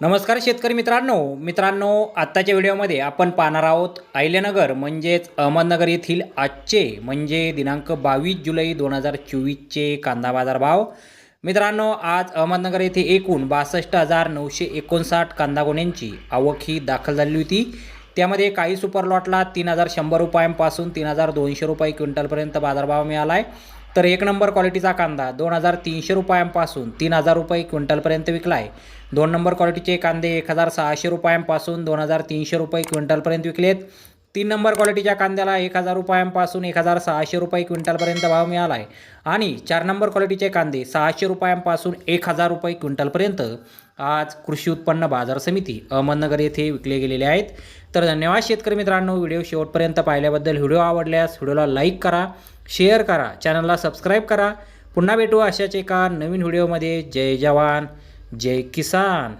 नमस्कार शेतकरी मित्रांनो. मित्रांनो आत्ताच्या व्हिडिओमध्ये आपण पाहणार आहोत आयल्यानगर म्हणजेच अहमदनगर येथील आजचे म्हणजे दिनांक बावीस जुलै दोन हजार चोवीसचे कांदा बाजार भाव मित्रांनो आज अहमदनगर येथे एकूण बासष्ट हजार नऊशे एकोणसाठ कांदा गोण्यांची आवक ही दाखल झालेली होती. त्यामध्ये काही सुपर लॉटला तीन हजार शंभर रुपयांपासून तीन हजार दोनशे रुपये क्विंटलपर्यंत बाजारभाव मिळाला आहे तर एक नंबर क्वालिटीचा कांदा दोन हजार तीनशे रुपयांपासून तीन हजार रुपये क्विंटलपर्यंत विकला आहे दोन नंबर क्वालिटीचे कांदे एक हजार सहाशे रुपयांपासून दोन हजार तीनशे रुपये क्विंटलपर्यंत विकलेत. तीन नंबर क्वालिटीच्या कांद्याला एक हजार रुपयांपासून एक हजार सहाशे रुपये क्विंटलपर्यंत भाव मिळाला आहे आणि चार नंबर क्वालिटीचे कांदे सहाशे रुपयांपासून एक हजार रुपये क्विंटलपर्यंत आज कृषी उत्पन्न बाजार समिती अहमदनगर येथे विकले गेलेले आहेत. तर धन्यवाद शेतकरी मित्रांनो व्हिडिओ शेवटपर्यंत पाहिल्याबद्दल व्हिडिओ आवडल्यास व्हिडिओला लाईक करा शेअर करा चॅनलला सबस्क्राईब करा. पुन्हा भेटू अशाच एका नवीन व्हिडिओमध्ये. जय जवान जय किसान.